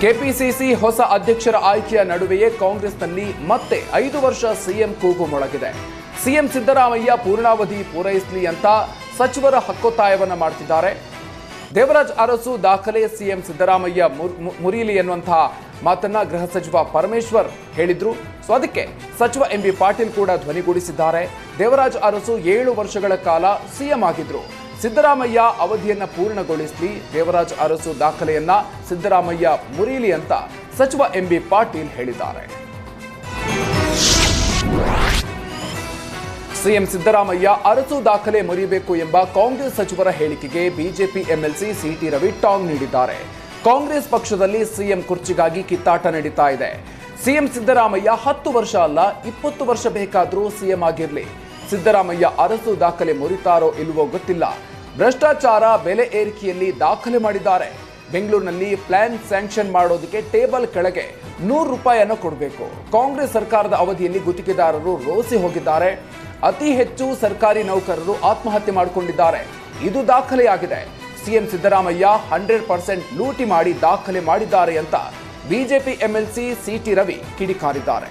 KPCC ಹೊಸ ಅಧ್ಯಕ್ಷರ ಆಯ್ಕೆಯ ನಡುವೆಯೇ ಕಾಂಗ್ರೆಸ್ನಲ್ಲಿ ಮತ್ತೆ ಐದು ವರ್ಷ ಸಿಎಂ ಕೂಗು ಮೊಳಗಿದೆ. ಸಿಎಂ ಸಿದ್ದರಾಮಯ್ಯ ಪೂರ್ಣಾವಧಿ ಪೂರೈಸಲಿ ಅಂತ ಸಚಿವರ ಹಕ್ಕೊತ್ತಾಯವನ್ನ ಮಾಡ್ತಿದ್ದಾರೆ. ದೇವರಾಜ್ ಅರಸು ದಾಖಲೆ ಸಿಎಂ ಸಿದ್ದರಾಮಯ್ಯ ಮುರ್- ಮು- ಮುರಿಯಲಿ ಎನ್ನುವಂತಹ ಮಾತನ್ನ ಗೃಹ ಸಚಿವ ಪರಮೇಶ್ವರ್ ಹೇಳಿದ್ರು. ಸೊ ಅದಕ್ಕೆ ಸಚಿವ ಎಂ ಬಿ ಪಾಟೀಲ್ ಕೂಡ ಧ್ವನಿಗೂಡಿಸಿದ್ದಾರೆ. ದೇವರಾಜ್ ಅರಸು ಏಳು ವರ್ಷಗಳ ಕಾಲ ಸಿಎಂ ಆಗಿದ್ರು. ಸಿದ್ದರಾಮಯ್ಯ ಅವಧಿಯನ್ನ ಪೂರ್ಣಗೊಳಿಸಲಿ, ದೇವರಾಜ್ ಅರಸು ದಾಖಲೆಯನ್ನ ಸಿದ್ದರಾಮಯ್ಯ ಮುರಿಯಲಿ ಅಂತ ಸಚಿವ ಎಂಬಿ ಪಾಟೀಲ್ ಹೇಳಿದ್ದಾರೆ. ಸಿಎಂ ಸಿದ್ದರಾಮಯ್ಯ ಅರಸು ದಾಖಲೆ ಮುರಿಯಬೇಕು ಎಂಬ ಕಾಂಗ್ರೆಸ್ ಸಚಿವರ ಹೇಳಿಕೆಗೆ ಬಿಜೆಪಿ ಎಂಎಲ್ಸಿ ಸಿಟಿ ರವಿ ಟಾಂಗ್ ನೀಡಿದ್ದಾರೆ. ಕಾಂಗ್ರೆಸ್ ಪಕ್ಷದಲ್ಲಿ ಸಿಎಂ ಕುರ್ಚಿಗಾಗಿ ಕಿತ್ತಾಟ ನಡೀತಾ ಇದೆ. ಸಿಎಂ ಸಿದ್ದರಾಮಯ್ಯ ಹತ್ತು ವರ್ಷ ಅಲ್ಲ, ಇಪ್ಪತ್ತು ವರ್ಷ ಬೇಕಾದರೂ ಸಿಎಂ ಆಗಿರಲಿ. ಸಿದ್ದರಾಮಯ್ಯ ಅರಸು ದಾಖಲೆ ಮುರಿತಾರೋ ಇಲ್ವೋ ಗೊತ್ತಿಲ್ಲ. ಭ್ರಷ್ಟಾಚಾರ ಬೆಲೆ ಏರಿಕೆಯಲ್ಲಿ ದಾಖಲೆ ಮಾಡಿದ್ದಾರೆ. ಬೆಂಗಳೂರಿನಲ್ಲಿ ಪ್ಲಾನ್ ಸ್ಯಾಂಕ್ಷನ್ ಮಾಡೋದಕ್ಕೆ ಟೇಬಲ್ ಕೆಳಗೆ ನೂರು ರೂಪಾಯಿಯನ್ನು ಕೊಡಬೇಕು. ಕಾಂಗ್ರೆಸ್ ಸರ್ಕಾರದ ಅವಧಿಯಲ್ಲಿ ಗುತ್ತಿಗೆದಾರರು ರೋಸಿ ಹೋಗಿದ್ದಾರೆ. ಅತಿ ಹೆಚ್ಚು ಸರ್ಕಾರಿ ನೌಕರರು ಆತ್ಮಹತ್ಯೆ ಮಾಡಿಕೊಂಡಿದ್ದಾರೆ. ಇದು ದಾಖಲೆಯಾಗಿದೆ. ಸಿಎಂ ಸಿದ್ದರಾಮಯ್ಯ ಹಂಡ್ರೆಡ್ ಪರ್ಸೆಂಟ್ ಲೂಟಿ ಮಾಡಿ ದಾಖಲೆ ಮಾಡಿದ್ದಾರೆ ಅಂತ ಬಿಜೆಪಿ ಎಂಎಲ್ಸಿ ಸಿಟಿ ರವಿ ಕಿಡಿಕಾರಿದ್ದಾರೆ.